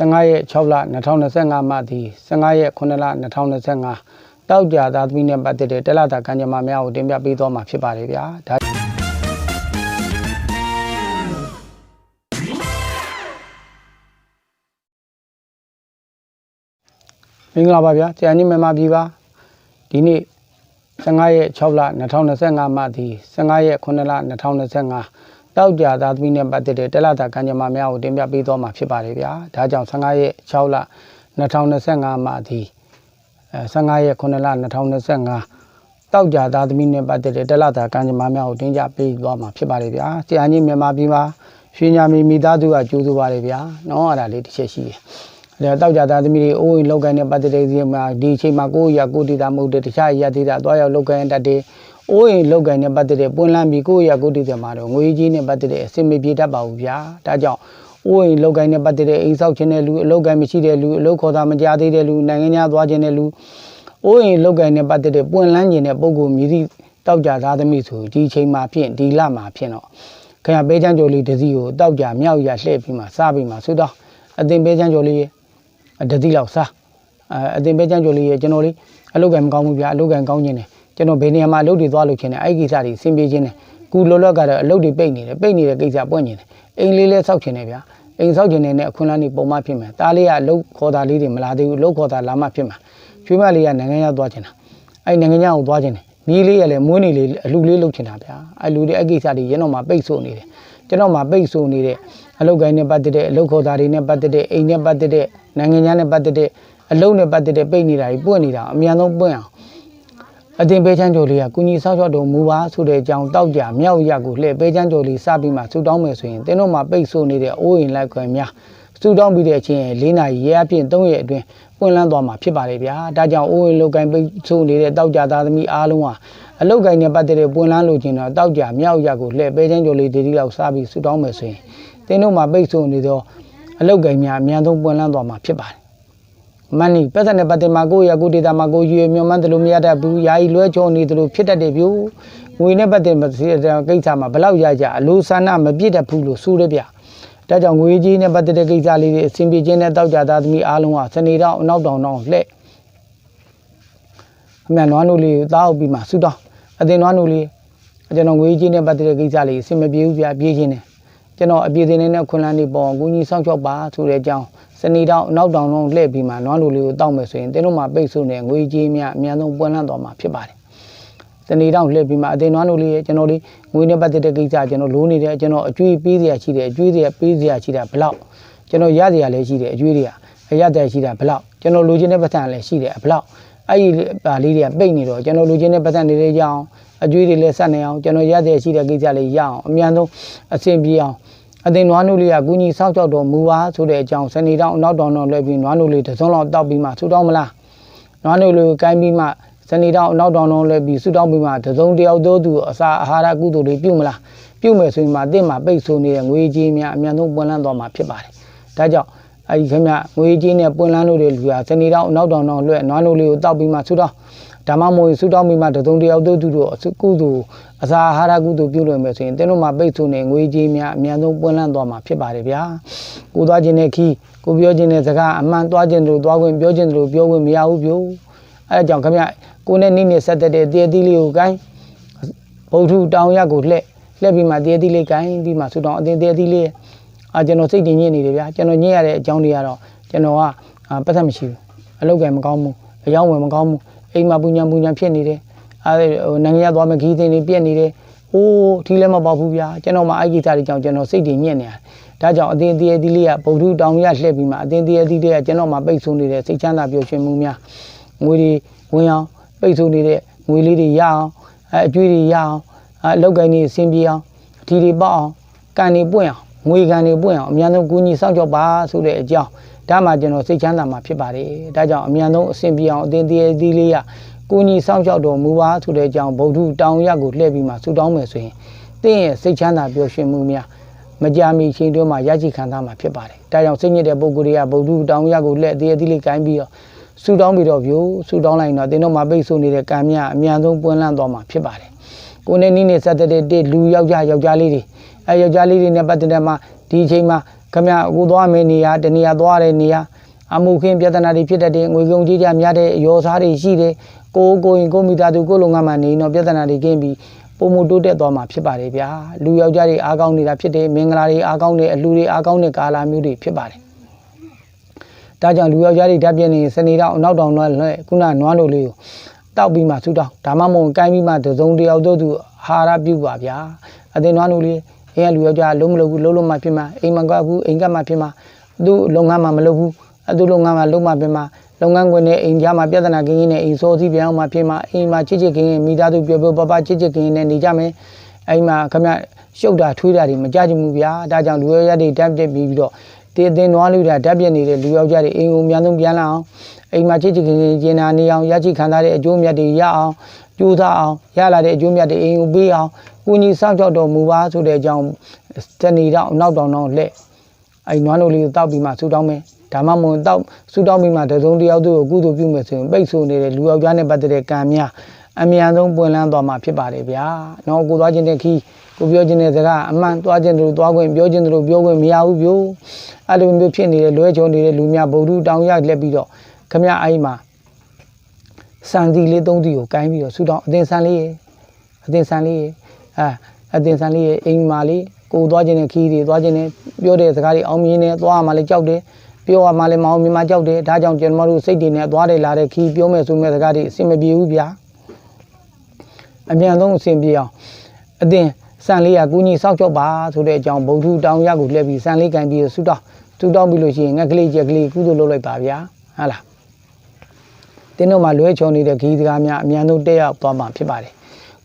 15ရက်6လ2025မှသည်15ရက်9လ2025တောက်ကြသားသမီးနဲ့ပတ်သက်တဲ့တလတာကံကြမ္မာများကိုတင်ပြပေးသွားမှာဖြစ်ပါတယ်ဗျာဒါမင်္ဂလာပါဗျာဆရာကြီးမြန်မာပြည်ပါဒီနေ့15ရက်6လ2025မှသည်15ရက်9လ2025 တောက်ကြသားသမီးနဲ့ပတ်သက်တဲ့တလတာကံကြမ္မာများကိုတင်ပြပေးသွားမှာဖြစ်ပါတယ်ဗျာဒါကြောင့်15ရက်6လ2025မှသည်အဲ15ရက်9လ2025တောက်ကြသားသမီးနဲ့ပတ်သက်တဲ့တလတာကံကြမ္မာများကိုတင်ပြပေးသွားမှာဖြစ်ပါတယ်ဗျာဆရာကြီးမြန်မာပြည်ပါရွှေညာမီမိသားစုကကြိုးစားပါတယ်ဗျာနော်အဲ့ဒါလေးတစ်ချက်ရှိတယ်ဒါတောက်ကြသားသမီးတွေအိုးရင်လောက်ကိုင်းတဲ့ပတ်သက်တဲ့ဒီမှာဒီအချိန်မှာကိုယ့်ရကိုယ်ဒေတာမဟုတ်တဲ့တခြားရသေးတာတွားရောက်လောက်ကိုင်းတတ်တ ယ်အိုးရင်လောက်ကိုင်းတဲ့ပတ်သက်တဲ့ပွင့်လန်းပြီးကိုယ့်ရကိုယ်ဒေတာမှာတော့ငွေကြီးနဲ့ပတ်သက်တဲ့အစင်မပြေတတ်ပါဘူးဗျာဒါကြောင့်အိုးရင်လောက်ကိုင်းတဲ့ပတ်သက်တဲ့အိမ်ဆောက်ခြင်းတဲ့လူအလောက်ကိုင်းမရှိတဲ့လူအလောက်ခေါ်တာမကြသေးတဲ့လူနိုင်ငံခြားသွားခြင်းတဲ့လူအိုးရင်လောက်ကိုင်းတဲ့ပတ်သက်တဲ့ပွင့်လန်းခြင်းတဲ့ပုံကိုမြည်သည့်တောက်ကြသားသမီးဆိုဒီအချိန်မှာဖြင့်ဒီလမှာဖြင့်တော့ခင်ဗျာပေးချမ်းကြော်လေးတစ်စီးကိုတောက်ကြမြောက်ရလှည့်ပြီးမှစားပြီးမှဆိုတော့အတင်ပေးချမ်းကြော်လေးရဲ့တတိလောက်စားအဲအတင်ပဲချမ်းကျော်လေးရကျွန်တော်လေးအလုပ်ကံမကောင်းဘူးဗျာအလုပ်ကံကောင်းခြင်းတယ် ကျွန်တော်ဘယ်နေရာမှာအလုပ်တွေသွားလုပ်ခြင်းတယ်အဲ့ဒီကိစ္စတွေဆင်ပြေခြင်းတယ်ကူလောလောကတော့အလုပ်တွေပိတ်နေတယ်ပိတ်နေတဲ့ကိစ္စပွင့်ခြင်းတယ်အိမ်လေးလဲစောက်ခြင်းတယ်ဗျာအိမ်စောက်ခြင်းတယ်နဲ့အခွင့်အလမ်းတွေပုံမှန်ဖြစ်မယ်တားလေးကအလုပ်ခေါ်တာလေးတွေမလာသေးဘူးအလုပ်ခေါ်တာလာမှဖြစ်မှာချွေးမလေးကနိုင်ငံခြားသွားခြင်းတာအဲ့နိုင်ငံခြားကိုသွားခြင်းတယ်နီးလေးရလဲမွေးနေလေးအလူလေးလုပ်ခြင်းတာဗျာအဲ့လူတွေအဲ့ကိစ္စတွေရင်းတော့မှပိတ်ဆို့နေတယ်ကျွန်တော်မှပိတ်ဆို့နေတဲ့အလုပ်ကိုင်းနဲ့ပတ်သက်တဲ့အလုပ်ခေါ်တာတွေနဲ့ပတ်သက်တဲ့အိမ်နဲ့ပတ်သက်တဲ့နိုင်ငံခြားနဲ့ပတ်သက်တဲ့အလုပ်နဲ့ပတ်သက်တဲ့ပိတ်နေတာကြီးပွင့်နေတာအများဆုံးပွင့်အောင် အတင်ပေးချမ်းကြော်လေးကကုညီဆောက်ရှောက်တော်မူပါဆိုတဲ့အကြောင်းတောက်ကြမြောက်ရကိုလှည့်ပေးချမ်းကြော်လေးစပြီးမှဆူတောင်းမယ်ဆိုရင်တင်းတို့မှပိတ်ဆို့နေတဲ့အိုးရင်လိုက်ခွင်များဆူတောင်းပြီးတဲ့အချိန်၄နာရီရဲအပြင်၃ရက်အတွင်းပွင့်လန်းသွားမှာဖြစ်ပါတယ်ဗျာဒါကြောင့်အိုးရင်လောက်ကိုင်းပိတ်ဆို့နေတဲ့တောက်ကြသားသမီးအားလုံးဟာအလုတ်ကိုင်းနဲ့ပတ်သက်တဲ့ပွင့်လန်းလို့ခြင်းတော့တောက်ကြမြောက်ရကိုလှည့်ပေးချမ်းကြော်လေးဒီဒီလောက်စပြီးဆူတောင်းမယ်ဆိုရင်တင်းတို့မှပိတ်ဆို့နေသောအလုတ်ကိုင်းများအများဆုံးပွင့်လန်းသွားမှာဖြစ်ပါတယ် မန်နီပတ်သက်တဲ့ပတ်သက်မှာကိုယ့်ရကိုယ်ဒေတာမှာကိုယ်ရွေမျောမှန်းတယ်လို့မရတတ်ဘူးယာယီလွဲချောနေတယ်လို့ဖြစ်တတ်တယ်ဗျို့ငွေနဲ့ပတ်သက်တဲ့ကိစ္စမှာဘလောက်ရကြအလိုဆန္ဒမပြည့်တတ်ဘူးလို့ဆိုရဗျဒါကြောင့်ငွေကြီးနဲ့ပတ်သက်တဲ့ကိစ္စလေးတွေအစဉ်ပြေခြင်းနဲ့တောက်ကြသားသမီးအားလုံးဟာစနေတော့အနောက်တောင်တောင်လှဲ့အမြန်နွားနိုးလေးကိုတောက်ပြီးမှဆူတောင်းအတင်နွားနိုးလေးကျွန်တော်ငွေကြီးနဲ့ပတ်သက်တဲ့ကိစ္စလေးအစဉ်မပြေဘူးဗျပြေးခြင်းနဲ့ကျွန်တော်အပြေးတင်နေတဲ့ခွန်လန်းလေးပေါ်ကိုကြီးစောင့်ချောက်ပါဆိုတဲ့အကြောင်း စနေတောင်နောက်တောင်လုံးလှည့်ပြီးမှနွားလူလေးကိုတောက်မယ်ဆိုရင်တင်းတို့မှာပိတ်ဆို့နေငွေကြေးများအများဆုံးပွင့်လန်းသွားမှာဖြစ်ပါတယ်။စနေတောင်လှည့်ပြီးမှအသေးနွားလူလေးရဲ့ကျွန်တော်လေးငွေနဲ့ပတ်သက်တဲ့ကိစ္စကျွန်တော်လိုနေတယ်ကျွန်တော်အကျွေးပေးစရာရှိတယ်အကျွေးစရာပေးစရာရှိတာဘလောက်ကျွန်တော်ရစရာလည်းရှိတယ်အကျွေးတွေကအရတဲ့ရှိတာဘလောက်ကျွန်တော်လိုချင်တဲ့ပတ်စံလည်းရှိတယ်ဘလောက်အဲ့ဒီပါလေးတွေကပိတ်နေတော့ကျွန်တော်လိုချင်တဲ့ပတ်စံတွေလည်းရအောင်အကျွေးတွေလည်းဆက်နေအောင်ကျွန်တော်ရတဲ့ရှိတဲ့ကိစ္စလေးရအောင်အများဆုံးအဆင်ပြေအောင် အသိနွားနုလေးကကုညီစောင့်ကြောက်တော်မူပါဆိုတဲ့အကြောင်းစနေတောင်နောက်တောင်တော့လွှဲပြီးနွားနုလေးတစ်စုံလောက်တောက်ပြီးမှဆူတောင်းမလားနွားနုလေးကိုကိုင်းပြီးမှစနေတောင်နောက်တောင်တော့လွှဲပြီးဆူတောင်းပြီးမှတစ်စုံတယောက်သောသူအစာအာဟာရကုသိုလ်တွေပြုမလားပြုမယ်ဆိုရင်မှတင့်မှာပိတ်ဆိုးနေတဲ့ငွေကြေးများအများဆုံးပွင့်လန်းသွားမှာဖြစ်ပါတယ်ဒါကြောင့်အဲဒီခင်ဗျငွေကြေးနဲ့ပွင့်လန်းလို့တဲ့လူကစနေတောင်နောက်တောင်တော့လွှဲနွားနုလေးကိုတောက်ပြီးမှဆူတောင်း ဓမ္မမို့ဆူတောင်းပြီးမှတစ်စုံတယောက်သောသူတို့ကုသိုလ်အစာအာဟာရကုသိုလ်ပြုလို့မယ်ဆိုရင်တင်းတို့မှာပိတ်ဆိုးနေငွေကြေးများအများဆုံးပွင့်လန်းသွားမှာဖြစ်ပါတယ်ဗျာကိုသွားခြင်းနဲ့ခီးကိုပြောခြင်းနဲ့စကားအမှန်သွားခြင်းတို့သွားခွင့်ပြောခြင်းတို့ပြောခွင့်မရဘူးပြို့အဲအကြောင်းခင်ဗျကိုနဲ့နိနေဆက်တဲ့တည်တည်လေးကိုကိုင်းဗုဒ္ဓတောင်ရက်ကိုလှည့်လှည့်ပြီးမှတည်တည်လေးကိုင်းပြီးမှဆူတောင်းအတင်းတည်တည်လေးအာကျွန်တော်စိတ်တည်ညစ်နေတယ်ဗျာကျွန်တော်ညစ်ရတဲ့အကြောင်းတွေကတော့ကျွန်တော်ကပတ်သက်မရှိဘူးအလုပ်ကံမကောင်းဘူးအယောင်းဝင်မကောင်းဘူး အိမ်မှာပူညာပူညာဖြစ်နေတယ်အဲဟိုနိုင်ငံရသွားမခီးသိနေပြက်နေတယ်ဟိုးထီးလည်းမပေါက်ဘူးဗျာကျွန်တော်မှအဲ့ဒီကိစ္စတွေကြောင့်ကျွန်တော်စိတ်တွေညစ်နေရတယ်ဒါကြောင့်အတင်းတည်းအသီးလေးကဗုဒ္ဓတောင်ရလှည့်ပြီးမှအတင်းတည်းအသီးတွေကကျွန်တော်မှပိတ်ဆိုးနေတဲ့စိတ်ချမ်းသာပျော်ရွှင်မှုများငွေတွေဝင်အောင်ပိတ်ဆိုးနေတဲ့ငွေလေးတွေရအောင်အဲအကျွေးတွေရအောင်အဲလောက်ကိုင်းတွေအဆင်ပြေအောင်အထီတွေပေါက်အောင်ကန်တွေပွင့်အောင်ငွေကန်တွေပွင့်အောင်အများဆုံးကူညီစောင့်ကြောက်ပါဆိုတဲ့အကြောင်း ဒါမှကျွန်တော်စိတ်ချမ်းသာမှာဖြစ်ပါတယ်ဒါကြောင့်အများဆုံးအဆင်ပြေအောင်အတင်းတည်းအသီးလေးကကိုကြီးစောင့်ရှောက်တော်မူပါဆိုတဲ့အကြောင်းဗုဒ္ဓတောင်ရက်ကိုလှည့်ပြီးမှဆူတောင်းမယ်ဆိုရင်သင်ရဲ့စိတ်ချမ်းသာပျော်ရွှင်မှုများမကြာမီချိန်တွင်းမှာရရှိခံစားမှာဖြစ်ပါတယ်။ဒါကြောင့်စိတ်ညစ်တဲ့ပုဂ္ဂိုလ်တွေကဗုဒ္ဓတောင်ရက်ကိုလှည့်တည်းတည်းလေးကိုင်းပြီးတော့ဆူတောင်းပြီးတော့ဗျို့ဆူတောင်းလိုက်တော့သင်တို့မှာပိတ်ဆို့နေတဲ့ကံမြအများဆုံးပွင့်လန်းသွားမှာဖြစ်ပါတယ်။ကိုယ်နဲ့နိနေဆက်တဲ့တဲ့လူယောက်ျားယောက်ျားလေးတွေအဲယောက်ျားလေးတွေနဲ့ပတ်သက်တဲ့မှာဒီအချိန်မှာ ခမအခုသွားမယ့်နေရာတနေရာသွားတဲ့နေရာအမှုခင်းပြဿနာတွေဖြစ်တတ်တယ်ငွေကုန်ကြီးကြများတဲ့ရောစားတွေရှိတယ်ကိုကိုရင်ကိုမိသားစုကိုလုံငန်းမှာနေတော့ပြဿနာတွေကင်းပြီးပုံမတိုးတက်သွားမှာဖြစ်ပါတယ်ဗျာလူယောက်ျားတွေအားကောင်းနေတာဖြစ်တယ်မင်္ဂလာတွေအားကောင်းတယ်အလှတွေအားကောင်းတဲ့ကာလာမျိုးတွေဖြစ်ပါတယ်ဒါကြောင့်လူယောက်ျားတွေဓာတ်ပြင်းနေစနေတော့အနောက်တောင်တော့လွဲခုနနွားလိုလေးကိုတောက်ပြီးမှဆူတောင်းဒါမှမဟုတ်ကိုင်းပြီးမှတစုံတယောက်တော့သူအာဟာရပြုတ်ပါဗျာအတင်နွားလိုလေး အင်းကလူယောက်ျားလုံးမလုပ်ဘူးလုံးလုံးမှဖြစ်မှာအိမ်မကဘူးအိမ်ကမှဖြစ်မှာသူ့လုပ်ငန်းမှမလုပ်ဘူးအသူလုပ်ငန်းမှလုံးမှဖြစ်မှာလုပ်ငန်းခွင်နဲ့အိမ်ကြားမှာပြဿနာကင်းရင်းနဲ့အိမ်စောစီးပြန်အောင်မှဖြစ်မှာအိမ်မှာချစ်ချစ်ကင်းရင်မိသားစုပြောပြောပပချစ်ချစ်ကင်းရင်နဲ့နေကြမယ်အိမ်မှာခမရှုပ်တာထွေးတာတွေမကြကြဘူးဗျာဒါကြောင့်လူယောက်ျားတွေဓာတ်ပြစ်ပြီးပြီးတော့တေအတင်းနွားလူတာဓာတ်ပြက်နေတဲ့လူယောက်ျားတွေအိမ်ကိုအများဆုံးပြန်လာအောင်အိမ်မှာချစ်ချစ်ခင်ခင်ကျင်နာနေအောင်ရချိခံစားတဲ့အကျိုးမြတ်တွေရအောင်ကြိုးစားအောင်ရလာတဲ့အကျိုးမြတ်တွေအိမ်ကိုပေးအောင် ကိုကြီးစောင့်ကြောက်တော်မူပါဆိုတဲ့အကြောင်းတဏီတော့နောက်တောင်တော့လက်အိမ်နွားလူလေးကိုတောက်ပြီးမှဆူတောင်းမယ်ဒါမှမဟုတ်တောက်ဆူတောင်းပြီးမှတစုံတစ်ယောက်သူ့ကိုကုသိုလ်ပြုမယ်ဆိုရင်ပိတ်ဆိုနေတဲ့လူယောက်ျားနဲ့ပတ်သက်တဲ့ကံများအမြန်ဆုံးပွင့်လန်းသွားမှာဖြစ်ပါတယ်ဗျာ။နော်ကိုသွားခြင်းတဲ့ခီးကိုပြောခြင်းတဲ့စကားအမှန်သွားခြင်းတို့သွားခွင့်ပြောခြင်းတို့ပြောခွင့်မရဘူးပြို့အဲ့လိုမျိုးဖြစ်နေတဲ့လွဲချုံနေတဲ့လူများဗုဒ္ဓတောင်ရလက်ပြီးတော့ခမအိုင်းမှာစံစီလေးသုံးစီကိုကိုင်းပြီးတော့ဆူတောင်းအသင်ဆန်လေးရေအသင်ဆန်လေးရေ အာအသင်ဆန်လေးရေအိမ်မှာလေးကိုသွားခြင်းတဲ့ခီးတွေသွားခြင်းနဲ့ပြောတဲ့စကားတွေအောင်မြင်နေသွားမှလည်းကြောက်တယ်ပြောရမှလည်းမအောင်မြင်မှကြောက်တယ်ဒါကြောင့်ကျွန်တော်တို့စိတ်တွေနဲ့သွားတယ်လာတဲ့ခီးပြောမဲ့ဆိုမဲ့စကားတွေအဆင်မပြေဘူးဗျာအမြန်ဆုံးအဆင်ပြေအောင်အတင်စံလေးကကူညီစောက်ချောက်ပါဆိုတဲ့အကြောင်းဗုဒ္ဓတောင်ရကိုလှည့်ပြီးစံလေးကန်ပြီးဆူတောင်းဆူတောင်းပြီးလို့ရှိရင်ငှက်ကလေးချက်ကလေးကုသိုလ်လုပ်လိုက်ပါဗျာဟုတ်လားတင်းတို့မှာလွဲချော်နေတဲ့ခီးစကားများအမြန်ဆုံးတက်ရောက်သွားမှာဖြစ်ပါတယ်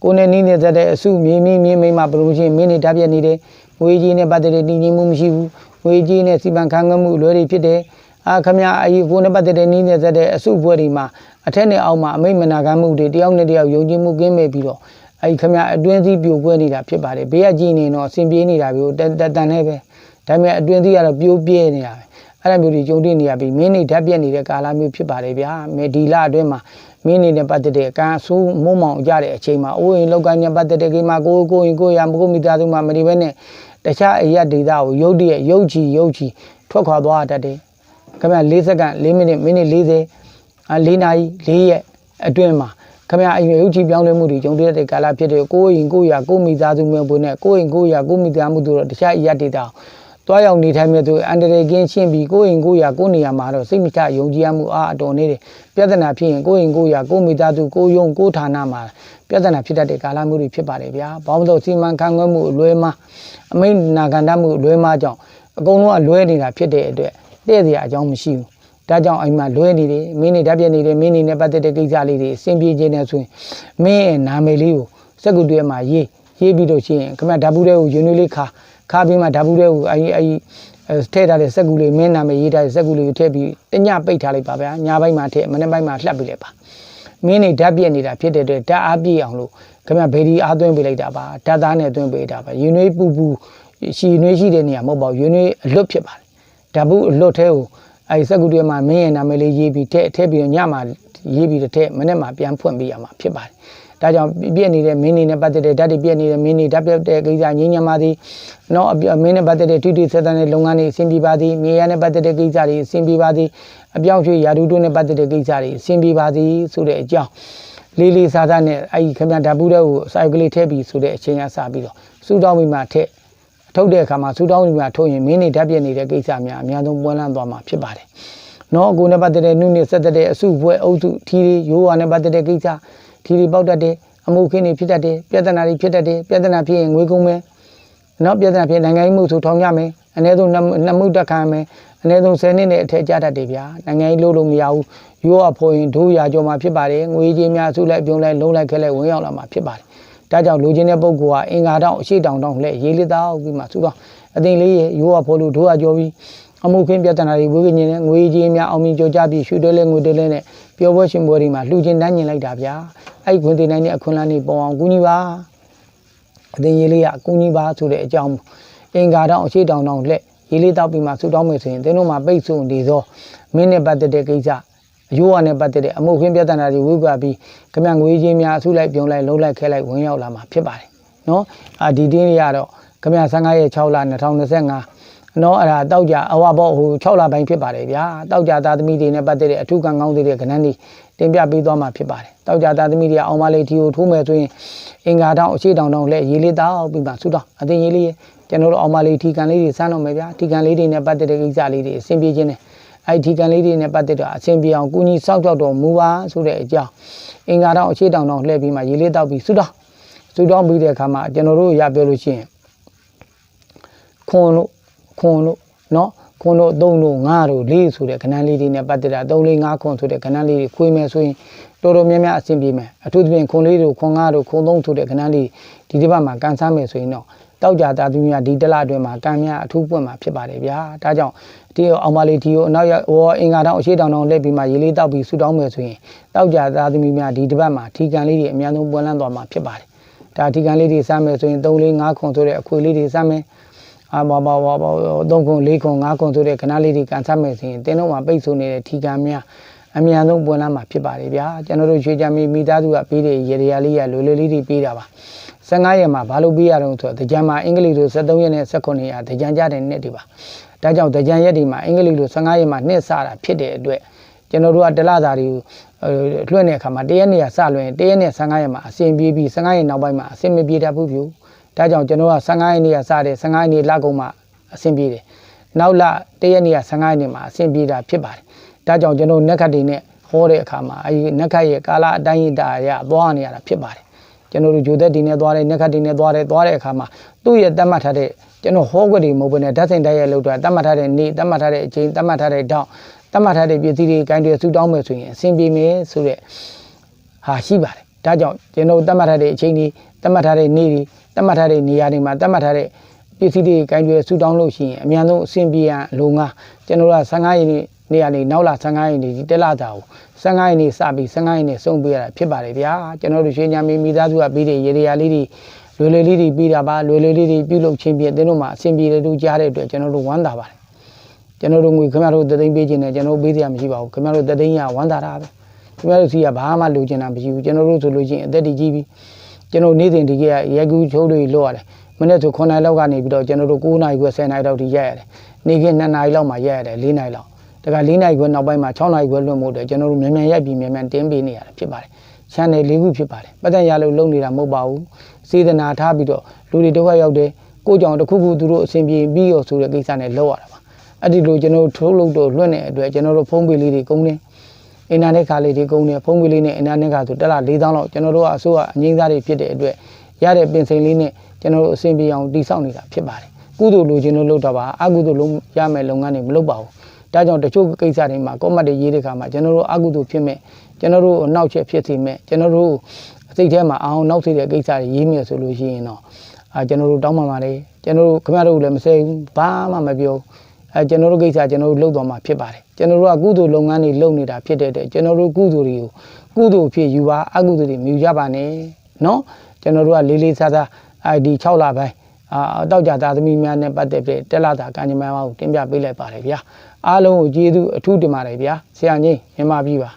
ကိုယ်နဲ့နီးနေတဲ့အစုမြင်းမြင်းမြင်းမိမပရိုရှင်မင်းနေဓာတ်ပြက်နေတယ်ငွေကြီးနဲ့ပတ်သက်တဲ့တည်ငြိမ်မှုမရှိဘူးငွေကြီးနဲ့စီပံခန့်ခွဲမှုအလွဲတွေဖြစ်တယ်အာခမရအကြီးကိုယ်နဲ့ပတ်သက်တဲ့နီးနေတဲ့အစုဘွဲတွေမှာအထက်နဲ့အောက်မှာအမိတ်မနာခံမှုတွေတယောက်နဲ့တယောက်ယုံကြည်မှုကင်းမဲ့ပြီးတော့အဲဒီခမရအတွင်းစည်းပြိုကွဲနေတာဖြစ်ပါတယ်ဘေးကကြည့်နေတော့အဆင်ပြေနေတာမျိုးတတတန်နဲ့ပဲဒါပေမဲ့အတွင်းစည်းကတော့ပြိုးပြဲနေတာပဲ အဲ့ဒါမျိုးတွေကြုံတွေ့နေရပြီးမင်းနေဓာတ်ပြက်နေတဲ့ကာလမျိုးဖြစ်ပါတယ်ဗျာမေဒီလာအတွင်းမှာမင်းနေနဲ့ပတ်သက်တဲ့အကန့်ဆိုးမုံမောင်ကြတဲ့အချိန်မှာအိုးရင်လောက်ကနဲ့ပတ်သက်တဲ့ကိမှာကိုကိုရင်ကိုရမကိုမိသားစုမှာမဒီဘဲနဲ့တခြားအရက်ဒေတာကိုရုပ်တရက်ရုပ်ချီရုပ်ချီထွက်ခွာသွားတတ်တယ်ခင်ဗျ4စက္ကန့်4မိနစ်မိနစ်40အ4နာရီ4ရက်အတွင်းမှာခင်ဗျအရင်ရုပ်ချီပြောင်းလဲမှုတွေကြုံတွေ့တဲ့ကာလဖြစ်တဲ့ကိုရင်ကိုရကိုမိသားစုမျိုးပုံနဲ့ကိုရင်ကိုရကိုမိသားမှုတို့တော့တခြားအရက်ဒေတာကို တွားရောက်နေထိုင်မြဲသူအန်တရေကင်းရှင်းပြီးကိုရင်ကိုရကိုနေရာမှာတော့စိတ်မချယုံကြည်ရမှုအားအတော်နေတယ်ပြဿနာဖြစ်ရင်ကိုရင်ကိုရကိုမိသားစုကိုယုံကိုဌာနမှာပြဿနာဖြစ်တတ်တဲ့ကာလမျိုးတွေဖြစ်ပါတယ်ဗျာဘာလို့လဲစီမံခန့်ခွဲမှုအလွဲမှာအမိန့်နာခံတတ်မှုအလွဲမှာကြောင့်အကုန်လုံးကလွဲနေတာဖြစ်တဲ့အတွက်တဲ့စရာအကြောင်းမရှိဘူးဒါကြောင့်အိမ်မှာလွဲနေတယ်မင်းနေဓာတ်ပြနေတယ်မင်းနေနဲ့ပတ်သက်တဲ့ကိစ္စလေးတွေအဆင်ပြေခြင်းနဲ့ဆိုရင်မင်းရဲ့နာမည်လေးကိုစက်ကူတွဲမှာရေးရေးပြီးတော့ရှိရင်ခမဓာတ်ဘူးတဲ့ကိုယူနေလေးခါ ခါပြီးမှဓာတ်ဘူးတဲ့ကိုအဲဒီအဲဒီထည့်ထားတဲ့စက်ကူလေးမင်းနာမည်ရေးထားတဲ့စက်ကူလေးကိုထည့်ပြီးတညပိတ်ထားလိုက်ပါဗျာညပိုင်းမှာထည့်မနေ့ပိုင်းမှာလှပ်ပြီးလိုက်ပါမင်းနေဓာတ်ပြက်နေတာဖြစ်တဲ့အတွက်ဓာတ်အားပြည့်အောင်လို့ခင်ဗျဗေဒီအားသွင်းပေးလိုက်တာပါဓာတ်သားနဲ့သွင်းပေးတာပါယူနွေးပူပူရှည်နွေးရှိတဲ့နေရာမဟုတ်ပါဘူးယူနွေးအလွတ်ဖြစ်ပါတယ်ဓာတ်ဘူးအလွတ်ထဲကိုအဲဒီစက်ကူတွေမှာမင်းရဲ့နာမည်လေးရေးပြီးထည့်ထည့်ပြီးတော့ညမှာရေးပြီးတော့ထည့်မနေ့မှာပြန်ဖွင့်ပေးရမှာဖြစ်ပါတယ် ဒါကြောင့်ပြည့်နေတဲ့မင်းနေနဲ့ပတ်သက်တဲ့ဓာတ်တွေပြည့်နေတဲ့မင်းနေဓာတ်ပြည့်တဲ့ကိစ္စငြင်းညမ်းပါသည်။နောက်မင်းနဲ့ပတ်သက်တဲ့ထိထိဆက်ဆက်တဲ့လုပ်ငန်းတွေအဆင်ပြေပါသည်။မြေရနဲ့ပတ်သက်တဲ့ကိစ္စတွေအဆင်ပြေပါသည်။အပြောင်းရွှေ့ယာဒူတို့နဲ့ပတ်သက်တဲ့ကိစ္စတွေအဆင်ပြေပါသည်ဆိုတဲ့အကြောင်းလေးလေးစားစားနဲ့အဲဒီခင်ဗျာဓာတ်ပူးတဲ့ကိုစိုက်ကလေးထည့်ပြီးဆိုတဲ့အချိန်ကစပြီးတော့စူတောင်းပြီးမှထည့်ထုတ်တဲ့အခါမှာစူတောင်းပြီးမှထုတ်ရင်မင်းနေဓာတ်ပြည့်နေတဲ့ကိစ္စများအများဆုံးပွင့်လန်းသွားမှာဖြစ်ပါတယ်။နော်အကိုနဲ့ပတ်သက်တဲ့နှုတ်နဲ့ဆက်တဲ့အစုပွဲအုပ်စုထီတွေရိုးဝါနဲ့ပတ်သက်တဲ့ကိစ္စ ထီတွေပေါက်တတ်တယ်အမှုခင်းတွေဖြစ်တတ်တယ်ပြဿနာတွေဖြစ်တတ်တယ်ပြဿနာဖြစ်ရင်ငွေကုန်မယ်နော်ပြဿနာဖြစ်နိုင်ငံရေးမှုဆိုထောင်ရမယ်အနည်းဆုံးနှစ်မှုတက်ခံမယ်အနည်းဆုံး10နှစ်နဲ့အထက်ကြတတ်တယ်ဗျာနိုင်ငံရေးလို့လို့မရဘူးရိုးအဖို့ရင်ဒိုးရကြောမှာဖြစ်ပါတယ်ငွေကြေးများဆုလိုက်ပြုံးလိုက်လုံးလိုက်ခဲလိုက်ဝင်ရောက်လာမှာဖြစ်ပါတယ်ဒါကြောင့်လူချင်းတဲ့ပုဂ္ဂိုလ်ကအင်္ဂါတောင်အရှိတောင်တောင်လှည့်ရေးလက်တောက်ပြီးမှသူတော့အသိလေးရေရိုးအဖို့လို့ဒိုးရကြောပြီး အမှုခင်းပြဿနာတွေဝိကညင်နဲ့ငွေကြေးများအောင်မြင်ကြောကြပြီးရွှေတွဲလဲငွေတွဲလဲနဲ့ပျော်ပွဲရှင်ပွဲတွေမှာလှူချင်းတန်းကျင်လိုက်တာဗျာအဲ့ခွင့်တင်နိုင်တဲ့အခွင့်အလမ်းတွေပေါ်အောင်ကူညီပါအတင်ရေးလေးကအကူညီပါဆိုတဲ့အကြောင်းအင်္ဂါတောင်အရှိတောင်တောင်လက်ရေးလေးတောက်ပြီးမှဆူတောင်းမယ်ဆိုရင်သင်တို့မှာပိတ်ဆို့နေသောမင်းနဲ့ပတ်သက်တဲ့ကိစ္စအယိုးအနဲ့ပတ်သက်တဲ့အမှုခင်းပြဿနာတွေဝိကွာပြီးခမငွေချင်းများအဆုလိုက်ပြုံလိုက်လုံးလိုက်ခဲလိုက်ဝင်ရောက်လာမှာဖြစ်ပါတယ်နော်အာဒီတင်းတွေကတော့ခမ15ရက်6လ2025 နော်အဲ့ဒါတောက်ကြအဝဘောဟို6လပိုင်းဖြစ်ပါတယ်ဗျာတောက်ကြသားသမီးတွေနဲ့ပတ်သက်တဲ့အထူးကံကောင်းသေးတဲ့ကဏ္ဍတွေတင်ပြပေးသွားမှာဖြစ်ပါတယ်တောက်ကြသားသမီးတွေအောင်မလေးဒီကိုထိုးမယ်ဆိုရင်အင်္ဂါတောင်အရှိတောင်တောင်လက်ရေးလေးတောက်ပြီးမှဆူတောင်းအသိရေးလေးကျွန်တော်တို့အောင်မလေးထီကန်လေးတွေစမ်းတော့မယ်ဗျာထီကန်လေးတွေနဲ့ပတ်သက်တဲ့ကိစ္စလေးတွေအဆင်ပြေခြင်းနဲ့အဲ့ဒီကန်လေးတွေနဲ့ပတ်သက်တော့အဆင်ပြေအောင်ကုညီစောင့်ကြောက်တော်မူပါဆိုတဲ့အကြောင်းအင်္ဂါတောင်အရှိတောင်တောင်လှည့်ပြီးမှရေးလေးတောက်ပြီးဆူတောင်းဆူတောင်းပြီးတဲ့အခါမှာကျွန်တော်တို့ရပြောလို့ရှိရင်ခွန်တို့ ခွန်တို့နော်ခွန်တို့အသုံးတို့ငါတို့လေးဆိုတဲ့ကဏ္ဍလေးတွေနဲ့ပတ်သက်တာ၃၄၅ခွန်ဆိုတဲ့ကဏ္ဍလေးတွေခွေးမယ်ဆိုရင်တော်တော်များများအဆင်ပြေမယ်အထူးသဖြင့်ခွန်လေးတို့ခွန်ငါတို့ခွန်သုံးဆိုတဲ့ကဏ္ဍလေးဒီတစ်ပတ်မှာကန်ဆမ်းမယ်ဆိုရင်တော့တောက်ကြတာသူများဒီတလအတွင်းမှာကံများအထူးပွင့်မှာဖြစ်ပါတယ်ဗျာဒါကြောင့်ဒီအောင်မလေးဒီကိုအနောက်ဝေါ်အင်္ဂါတောင်အရှိတောင်တောင်လက်ပြီးမှရေလေးတောက်ပြီးဆူတောင်းမယ်ဆိုရင်တောက်ကြတာသူများဒီတစ်ပတ်မှာထီကန်လေးတွေအများဆုံးပွင့်လန်းသွားမှာဖြစ်ပါတယ်ဒါထီကန်လေးတွေစမ်းမယ်ဆိုရင်3 4 5ခွန်ဆိုတဲ့အခွေလေးတွေစမ်းမယ် အာဘာဘာဘာဘာ3ခု4ခု5ခုဆိုတဲ့ခဏလေးတွေကန်ဆတ်မယ်ဆိုရင်တင်းတော့မှာပိတ်ဆိုနေတဲ့ထီကံများအမြန်ဆုံးပွင့်လာမှာဖြစ်ပါတယ်ဗျာကျွန်တော်တို့ရွှေချမ်းမီမိသားစုကပေးတဲ့ရေရရာလေးရလွယ်လွယ်လေးတွေပေးတာပါ15ရက်မှာဘာလို့ပေးရတော့ဆိုတော့တကြံမှာအင်္ဂလိပ်လို73ရက်နဲ့18ရက်တကြံကြတဲ့နှစ်တွေပါဒါကြောင့်တကြံရက်တွေမှာအင်္ဂလိပ်လို15ရက်မှာနှစ်စတာဖြစ်တဲ့အတွက်ကျွန်တော်တို့ကတလစာတွေကိုလွှင့်တဲ့အခါမှာတရက်နေရစလွှင့်တရက်နဲ့15ရက်မှာအစဉ်ပြေးပြီး15ရက်နောက်ပိုင်းမှာအစဉ်မပြေတတ်ဘူးပြူ ဒါကြောင့်ကျွန်တော်က15ရက်နေ့ကစတယ်15ရက်နေ့လကုန်မှအဆင်ပြေတယ်နောက်လတရက်နေ့က15ရက်နေ့မှာအဆင်ပြေတာဖြစ်ပါတယ်ဒါကြောင့်ကျွန်တော်နက်ခတ်တွေနဲ့ဟောတဲ့အခါမှာအဲဒီနက်ခတ်ရဲ့ကာလအတိုင်းအတာရသွားနေရတာဖြစ်ပါတယ်ကျွန်တော်တို့ဂျိုသက်ဒီနဲ့သွားတယ်နက်ခတ်ဒီနဲ့သွားတယ်သွားတဲ့အခါမှာသူ့ရဲ့တတ်မှတ်ထားတဲ့ကျွန်တော်ဟောခွက်တွေမဟုတ်ဘဲနဲ့ဓာတ်စိန်တိုက်ရဲ့လောက်တော့တတ်မှတ်ထားတဲ့နေ့တတ်မှတ်ထားတဲ့အချိန်တတ်မှတ်ထားတဲ့တောင်းတတ်မှတ်ထားတဲ့ပစ္စည်းတွေကိုင်တွေဆူတောင်းမယ်ဆိုရင်အဆင်ပြေမယ်ဆိုတဲ့ဟာရှိပါတယ်ဒါကြောင့်ကျွန်တော်တတ်မှတ်ထားတဲ့အချိန်ကြီးတတ်မှတ်ထားတဲ့နေ့တွေ တတ်မှတ်ထားတဲ့နေရာတွေမှာတတ်မှတ်ထားတဲ့ပစ္စည်းတွေကင်ကျွဲဆူတောင်းလို့ရှိရင်အများဆုံးအဆင်ပြေရန်လုံငါကျွန်တော်က15ရက်နေ့နေရာနေနောက်လာ15ရက်နေ့ဒီတက်လာတာကို15ရက်နေ့စပြီး15ရက်နေ့ဆုံးပေးရတာဖြစ်ပါတယ်ဗျာကျွန်တော်တို့ရွှေညာမီမိသားစုကပြီးတဲ့ရေရရာလေးတွေလွယ်လွယ်လေးတွေပြီးတာပါလွယ်လွယ်လေးတွေပြုလုပ်ချင်းဖြင့်တင်းတို့မှာအဆင်ပြေတယ်လို့ကြားတဲ့အတွက်ကျွန်တော်တို့ဝမ်းသာပါတယ်ကျွန်တော်တို့ငွေခင်ဗျားတို့သသိန်းပေးခြင်းနဲ့ကျွန်တော်တို့ပေးစရာမရှိပါဘူးခင်ဗျားတို့သသိန်းရဝမ်းသာတာပဲခင်ဗျားတို့စီကဘာမှလိုချင်တာမရှိဘူးကျွန်တော်တို့ဆိုလို့ချင်းအသက်တည်ကြီးပြီ ကျွန်တော်နေ့စဉ်ဒီကရက်ကူးချိုးတွေလော့ရတယ်မနေ့ဆို9နိုင်လောက်ကနေပြီးတော့ကျွန်တော်တို့9နိုင်ခွဲ10နိုင်လောက်ထိရက်ရတယ်နေ့က2နိုင်လောက်မှရက်ရတယ်4နိုင်လောက်ဒါက4နိုင်ခွဲနောက်ပိုင်းမှာ6နိုင်ခွဲလွှင့်မို့တယ်ကျွန်တော်တို့မြန်မြန်ရက်ပြီးမြန်မြန်တင်းပေးနေရတာဖြစ်ပါတယ် channel ၄ခုဖြစ်ပါတယ်ပတ်သက်ရလို့လုပ်နေတာမဟုတ်ပါဘူးစေတနာထားပြီးတော့လူတွေဒုက္ခရောက်တယ်ကိုကြောင့်တစ်ခုခုသူတို့အဆင်ပြေပြီးရောဆိုတဲ့ကိစ္စနဲ့လောက်ရတာပါအဲ့ဒီလိုကျွန်တော်တို့ထိုးလို့တော့လွှင့်တဲ့အတွက်ကျွန်တော်တို့ဖုန်းပေးလေးတွေကုန်တယ် အင်တာနက်ကားလေးတွေကုန်တယ်ဖုန်းကလေးနဲ့အင်တာနက်ကားဆိုတက်လာ4000လောက်ကျွန်တော်တို့ကအစိုးရအငိမ့်စားတွေဖြစ်တဲ့အတွက်ရတဲ့ပင်စိန်လေးနဲ့ကျွန်တော်တို့အဆင်ပြေအောင်တည်ဆောက်နေတာဖြစ်ပါတယ်ကုသိုလ်လိုချင်လို့လုပ်တော့ပါအကုသိုလ်လုံးရမယ်လုပ်ငန်းတွေမလုပ်ပါဘူးဒါကြောင့်တချို့ကိစ္စတွေမှာကောမတ်တွေရေးတဲ့ခါမှာကျွန်တော်တို့အကုသိုလ်ဖြစ်မဲ့ကျွန်တော်တို့နောက်ချက်ဖြစ်စီမဲ့ကျွန်တော်တို့စိတ်ထဲမှာအောင်နောက်စေတဲ့ကိစ္စတွေရေးမြဆိုလို့ရှိရင်တော့အာကျွန်တော်တို့တောင်းပန်ပါတယ်ကျွန်တော်တို့ခင်ဗျားတို့လည်းမဆဲဘူးဘာမှမပြော အဲကျွန်တော်တို့ကိစ္စကျွန်တော်တို့လုပ်သွားမှာဖြစ်ပါတယ်ကျွန်တော်တို့ကကုသိုလ်လုပ်ငန်းတွေလုပ်နေတာဖြစ်တဲ့အတွက်ကျွန်တော်တို့ကုသိုလ်တွေကိုကုသိုလ်ဖြစ်ယူပါအကုသိုလ်တွေမြူကြပါနဲ့နော်ကျွန်တော်တို့ကလေးလေးစားစားအဲဒီ6လပိုင်းအာတောက်ကြသားသမီးများနဲ့ပတ်သက်ပြီးတက်လာတာကံကြမ္မာကိုတင်ပြပေးလိုက်ပါတယ်ဗျာအားလုံးကိုကျေးဇူးအထူးတင်ပါတယ်ဗျာဆရာကြီးမြန်မာပြည်ပါ